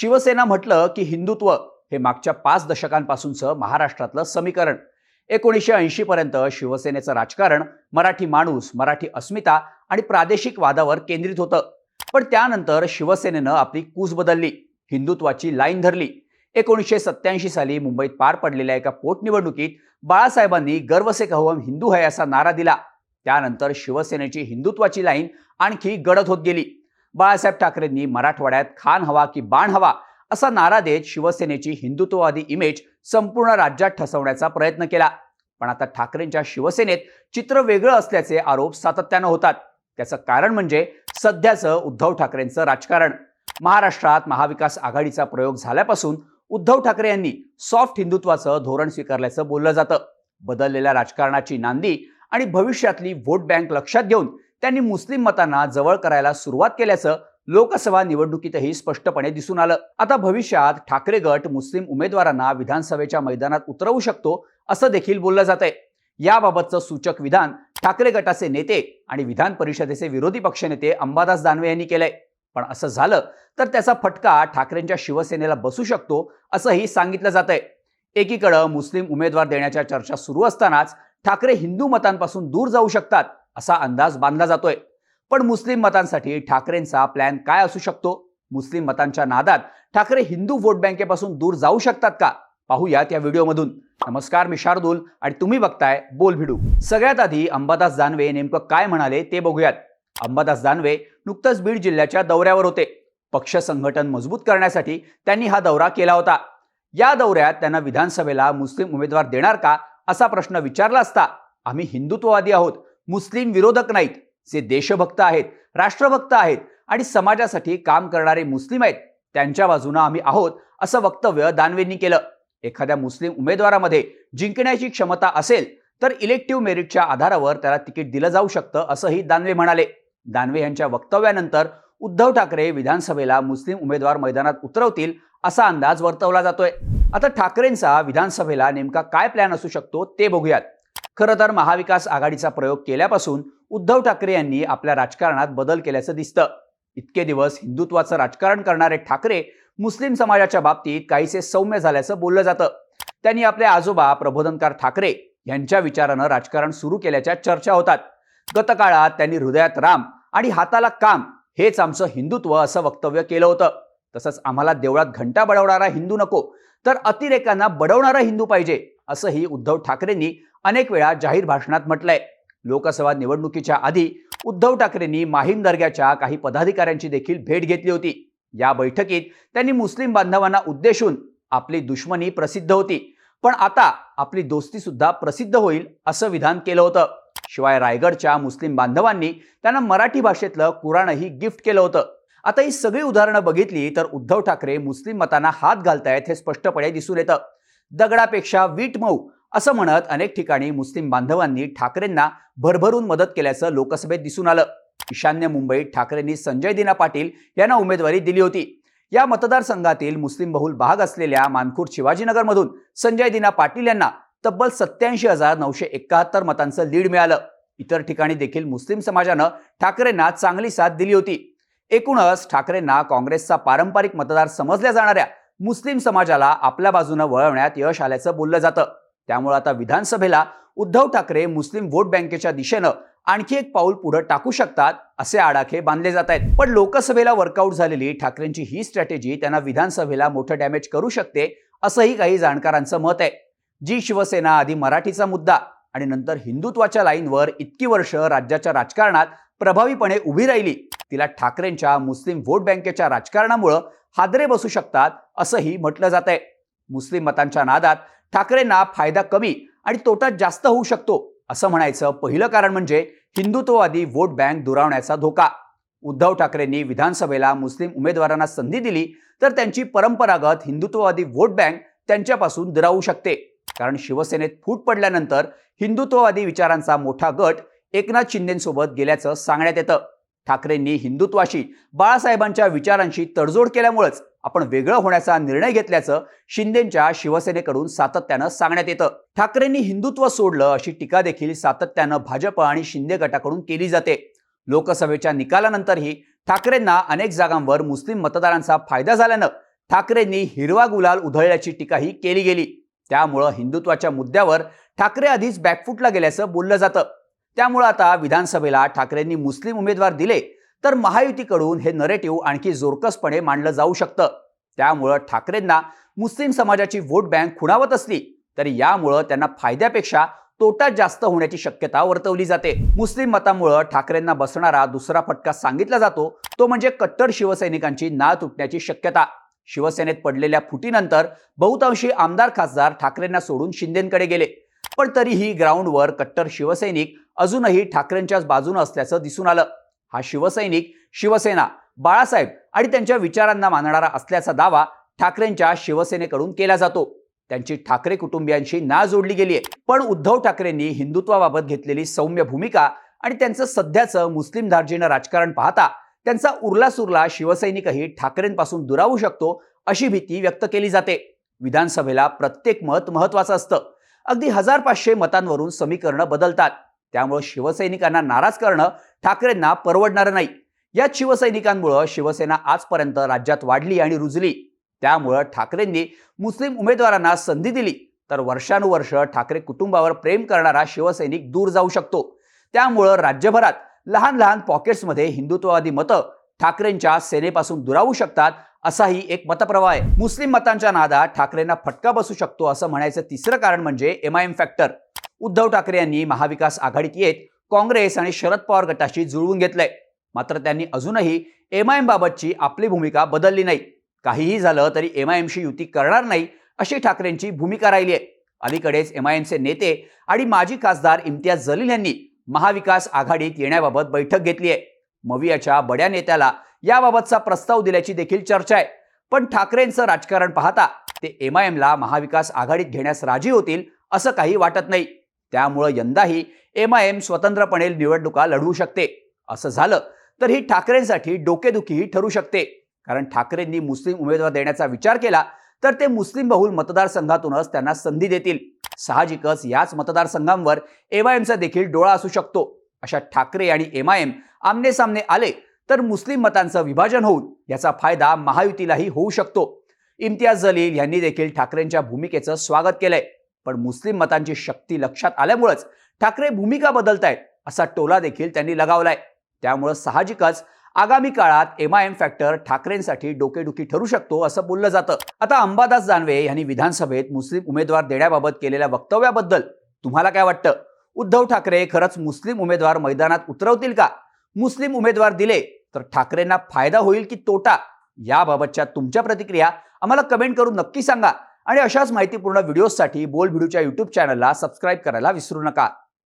शिवसेना म्हटलं की हिंदुत्व हे मागच्या पाच दशकांपासूनचं महाराष्ट्रातलं समीकरण. एकोणीसशे ऐंशी पर्यंत शिवसेनेचं राजकारण मराठी माणूस मराठी अस्मिता आणि प्रादेशिक वादावर केंद्रित होतं. पण त्यानंतर शिवसेनेनं आपली कूस बदलली हिंदुत्वाची लाईन धरली. एकोणीसशे सत्याऐंशी साली मुंबईत पार पडलेल्या एका पोटनिवडणुकीत बाळासाहेबांनी गर्व से कहम हिंदू है असा नारा दिला. त्यानंतर शिवसेनेची हिंदुत्वाची लाईन आणखी गडद होत गेली. बाळासाहेब ठाकरेंनी मराठवाड्यात खान हवा की बाण हवा असा नारा देत शिवसेनेची हिंदुत्ववादी इमेज संपूर्ण राज्यात ठसवण्याचा प्रयत्न केला. पण आता ठाकरेंच्या शिवसेनेत चित्र वेगळं असल्याचे आरोप सातत्यानं होतात. त्याचं कारण म्हणजे सध्याचं उद्धव ठाकरेंचं राजकारण. महाराष्ट्रात महाविकास आघाडीचा प्रयोग झाल्यापासून उद्धव ठाकरे यांनी सॉफ्ट हिंदुत्वाचं धोरण स्वीकारल्याचं बोललं जातं. बदललेल्या राजकारणाची नांदी आणि भविष्यातली व्होट बँक लक्षात घेऊन त्यांनी मुस्लिम मतांना जवळ करायला सुरुवात केल्याचं लोकसभा निवडणुकीतही स्पष्टपणे दिसून आलं. आता भविष्यात ठाकरे गट मुस्लिम उमेदवारांना विधानसभेच्या मैदानात उतरवू शकतो असं देखील बोललं जात आहे याबाबतचं सूचक विधान ठाकरे गटाचे नेते आणि विधान परिषदेचे विरोधी पक्षनेते अंबादास दानवे यांनी केलंय. पण असं झालं तर त्याचा फटका ठाकरेंच्या शिवसेनेला बसू शकतो असंही सांगितलं जात आहे एकीकडं मुस्लिम उमेदवार देण्याच्या चर्चा सुरू असतानाच ठाकरे हिंदू मतांपासून दूर जाऊ शकतात. असा अंदाज बांधला जातोय. पण मुस्लिम मतांसाठी ठाकरेंचा प्लॅन काय असू शकतो? मुस्लिम मतांच्या नादात ठाकरे हिंदू व्होट बँकेपासून दूर जाऊ शकतात का? पाहूयात या व्हिडिओमधून. नमस्कार मी शार्दूल आणि तुम्ही बघताय बोल भिडू. सगळ्यात आधी अंबादास दानवे नेमकं काय म्हणाले ते बघूयात. अंबादास दानवे नुकतंच बीड जिल्ह्याच्या दौऱ्यावर होते. पक्ष संघटन मजबूत करण्यासाठी त्यांनी हा दौरा केला होता. या दौऱ्यात त्यांना विधानसभेला मुस्लिम उमेदवार देणार का असा प्रश्न विचारला असता आम्ही हिंदुत्ववादी आहोत. मुस्लिम विरोधक नाहीत जे देशभक्त आहेत राष्ट्रभक्त आहेत आणि समाजासाठी काम करणारे मुस्लिम आहेत त्यांच्या बाजूनं आम्ही आहोत असं वक्तव्य दानवेंनी केलं. एखाद्या मुस्लिम उमेदवारामध्ये जिंकण्याची क्षमता असेल तर इलेक्टिव्ह मेरिटच्या आधारावर त्याला तिकीट दिलं जाऊ शकतं असंही दानवे म्हणाले. दानवे यांच्या वक्तव्यानंतर उद्धव ठाकरे विधानसभेला मुस्लिम उमेदवार मैदानात उतरवतील असा अंदाज वर्तवला जातोय. आता ठाकरेंचा विधानसभेला नेमका काय प्लॅन असू शकतो ते बघूयात. खरं तर महाविकास आघाडीचा प्रयोग केल्यापासून उद्धव ठाकरे यांनी आपल्या राजकारणात बदल केल्याचं दिसतं. इतके दिवस हिंदुत्वाचं राजकारण करणारे ठाकरे मुस्लिम समाजाच्या बाबतीत काहीसे सौम्य झाल्याचं बोललं जातं. त्यांनी आपले आजोबा प्रबोधनकार ठाकरे यांच्या विचारानं राजकारण सुरू केल्याच्या चर्चा होतात. गतकाळात त्यांनी हृदयात राम आणि हाताला काम हेच आमचं हिंदुत्व असं वक्तव्य केलं होतं. तसंच आम्हाला देवळात घंटा बडवणारा हिंदू नको तर अतिरेकांना बडवणारा हिंदू पाहिजे असंही उद्धव ठाकरेंनी अनेक वेळा जाहीर भाषणात म्हटलंय. लोकसभा निवडणुकीच्या आधी उद्धव ठाकरेंनी माहीम दर्ग्याच्या काही पदाधिकाऱ्यांची देखील भेट घेतली होती. या बैठकीत त्यांनी मुस्लिम बांधवांना उद्देशून आपली दुश्मनी प्रसिद्ध होती. पण आता आपली दोस्ती सुद्धा प्रसिद्ध होईल असं विधान केलं होतं. शिवाय रायगडच्या मुस्लिम बांधवांनी त्यांना मराठी भाषेतलं कुराणही गिफ्ट केलं होतं. आता ही सगळी उदाहरणं बघितली तर उद्धव ठाकरे मुस्लिम मतांना हात घालतायत हे स्पष्टपणे दिसून येतं. दगडापेक्षा वीट मऊ असं म्हणत अनेक ठिकाणी मुस्लिम बांधवांनी ठाकरेंना भरभरून मदत केल्याचं लोकसभेत दिसून आलं. ईशान्य मुंबईत ठाकरेंनी संजय दिना पाटील यांना उमेदवारी दिली होती. या मतदारसंघातील मुस्लिम बहुल भाग असलेल्या मानखूर शिवाजीनगरमधून संजय दिना पाटील यांना तब्बल सत्याऐंशी हजार नऊशे एकाहत्तर मतांचं लीड मिळालं. इतर ठिकाणी देखील मुस्लिम समाजानं ठाकरेंना चांगली साथ दिली होती. एकूणच ठाकरेंना काँग्रेसचा पारंपरिक मतदार समजल्या जाणाऱ्या मुस्लिम समाजाला आपल्या बाजूनं वळवण्यात यश आल्याचं बोललं जातं. त्यामुळे आता विधानसभेला उद्धव ठाकरे मुस्लिम वोट बँकेच्या दिशेनं आणखी एक पाऊल पुढे टाकू शकतात असे आडाखे बांधले जात आहेत. पण लोकसभेला वर्कआउट झालेली ठाकरेंची ही स्ट्रॅटेजी त्यांना विधानसभेला मोठं डॅमेज करू शकते असंही काही जाणकारांचं मत आहे. जी शिवसेना आधी मराठीचा मुद्दा आणि नंतर हिंदुत्वाच्या लाईनवर इतकी वर्ष राज्याच्या राजकारणात प्रभावीपणे उभी राहिली तिला ठाकरेंच्या मुस्लिम वोट बँकेच्या राजकारणामुळं हादरे बसू शकतात असंही म्हटलं जात आहे. मुस्लिम मतांच्या नादात ठाकरेंना फायदा कमी आणि तोटा जास्त होऊ शकतो असं म्हणायचं पहिलं कारण म्हणजे हिंदुत्ववादी वोट बँक दुरावण्याचा धोका. उद्धव ठाकरेंनी विधानसभेला मुस्लिम उमेदवारांना संधी दिली तर त्यांची परंपरागत हिंदुत्ववादी वोट बँक त्यांच्यापासून दुरावू शकते. कारण शिवसेनेत फूट पडल्यानंतर हिंदुत्ववादी विचारांचा मोठा गट एकनाथ शिंदेसोबत गेल्याचं सांगण्यात येतं. ठाकरेंनी हिंदुत्वाशी बाळासाहेबांच्या विचारांशी तडजोड केल्यामुळेच आपण वेगळं होण्याचा निर्णय घेतल्याचं शिंदेच्या शिवसेनेकडून सातत्यानं सांगण्यात येतं. ठाकरेंनी हिंदुत्व सोडलं अशी टीका देखील सातत्यानं भाजप आणि शिंदे गटाकडून केली जाते. लोकसभेच्या निकालानंतरही ठाकरेंना अनेक जागांवर मुस्लिम मतदारांचा फायदा झाल्यानं ठाकरेंनी हिरवा गुलाल उधळल्याची टीकाही केली गेली. त्यामुळं हिंदुत्वाच्या मुद्द्यावर ठाकरे आधीच बॅकफुटला गेल्याचं बोललं जातं. त्यामुळं आता विधानसभेला ठाकरेंनी मुस्लिम उमेदवार दिले तर महायुतीकडून हे नरेटिव्ह आणखी जोरकसपणे मांडलं जाऊ शकतं. त्यामुळं ठाकरेंना मुस्लिम समाजाची वोट बँक खुणावत असली तरी यामुळं त्यांना फायद्यापेक्षा तोटा जास्त होण्याची शक्यता वर्तवली जाते. मुस्लिम मतामुळं ठाकरेंना बसणारा दुसरा फटका सांगितला जातो तो म्हणजे कट्टर शिवसैनिकांची नाळ तुटण्याची शक्यता. शिवसेनेत पडलेल्या फुटीनंतर बहुतांशी आमदार खासदार ठाकरेंना सोडून शिंदेकडे गेले. पण तरीही ग्राउंडवर कट्टर शिवसैनिक अजूनही ठाकरेंच्याच बाजूनं असल्याचं दिसून आलं. हा शिवसैनिक शिवसेना बाळासाहेब आणि त्यांच्या विचारांना मानणारा असल्याचा दावा ठाकरेंच्या शिवसेनेकडून केला जातो. त्यांची ठाकरे कुटुंबियांशी ना जोडली गेली आहे पण उद्धव ठाकरेंनी हिंदुत्वाबाबत घेतलेली सौम्य भूमिका आणि त्यांचं सध्याचं मुस्लिम धार्जीनं राजकारण पाहता त्यांचा उरला सुरला शिवसैनिकही ठाकरेंपासून दुरावू शकतो अशी भीती व्यक्त केली जाते. विधानसभेला प्रत्येक मत महत्वाचं असतं. अगदी हजार पाचशे मतांवरून समीकरणं बदलतात. त्यामुळं शिवसैनिकांना नाराज करणं ठाकरेंना परवडणारं नाही. याच शिवसैनिकांमुळं शिवसेना आजपर्यंत राज्यात वाढली आणि रुजली. त्यामुळं ठाकरेंनी मुस्लिम उमेदवारांना संधी दिली. तर वर्षानुवर्ष ठाकरे कुटुंबावर प्रेम करणारा शिवसैनिक दूर जाऊ शकतो. त्यामुळं राज्यभरात लहान लहान पॉकेट्समध्ये हिंदुत्ववादी मतं ठाकरेंच्या सेनेपासून दुरावू शकतात असाही एक मतप्रवाह आहे. मुस्लिम मतांच्या नादात ठाकरेंना फटका बसू शकतो असं म्हणायचं तिसरं कारण म्हणजे M I M factor. Uddhav Thackeray यांनी महाविकास आघाडीत येत काँग्रेस आणि शरद पवार गटाशी जुळवून घेतलंय. मात्र त्यांनी अजूनही एम आय एम बाबतची आपली भूमिका बदलली नाही. काहीही झालं तरी एम आय एमशी युती करणार नाही अशी ठाकरेंची भूमिका राहिली आहे. अलीकडेच एम आय एमचे नेते आणि माजी खासदार इम्तियाज जलील यांनी महाविकास आघाडीत येण्याबाबत बैठक घेतली आहे. मवियाच्या बड्या नेत्याला याबाबतचा प्रस्ताव दिल्याची देखील चर्चा आहे. पण ठाकरेंचं राजकारण पाहता ते एम आय एमला महाविकास आघाडीत घेण्यास राजी होतील असं काही वाटत नाही. त्यामुळं यंदाही एम आय एम स्वतंत्रपणे निवडणुका लढवू शकते. असं झालं तर ही ठाकरेंसाठी डोकेदुखीही ठरू शकते. कारण ठाकरेंनी मुस्लिम उमेदवार देण्याचा विचार केला तर ते मुस्लिम बहुल मतदारसंघातूनच त्यांना संधी देतील. साहजिकच याच मतदारसंघांवर एम आय एमचा देखील डोळा असू शकतो. अशा ठाकरे आणि एम आय एम आमने सामने आले तर मुस्लिम मतांचं विभाजन होऊन याचा फायदा महायुतीलाही होऊ शकतो. इम्तियाज जलील यांनी देखील ठाकरेंच्या भूमिकेचं स्वागत केलंय. पण मुस्लिम मतांची शक्ती लक्षात आल्यामुळेच ठाकरे भूमिका बदलतायत असा टोला देखील त्यांनी लगावलाय. त्यामुळं साहजिकच आगामी काळात एम आय एम फॅक्टर ठाकरेंसाठी डोकेडुखी ठरू शकतो असं बोललं जातं. आता अंबादास जानवे यांनी विधानसभेत मुस्लिम उमेदवार देण्याबाबत केलेल्या वक्तव्याबद्दल तुम्हाला काय वाटतं? उद्धव ठाकरे खरंच मुस्लिम उमेदवार मैदानात उतरवतील का? मुस्लिम उमेदवार दिले तर ठाकरेंना फायदा होईल की तोटा? याबाबतच्या तुमच्या प्रतिक्रिया आम्हाला कमेंट करून नक्की सांगा. आणि अशाच माहितीपूर्ण व्हिडिओजसाठी बोल व्हिडिओच्या युट्यूब चॅनलला सबस्क्राईब करायला विसरू नका.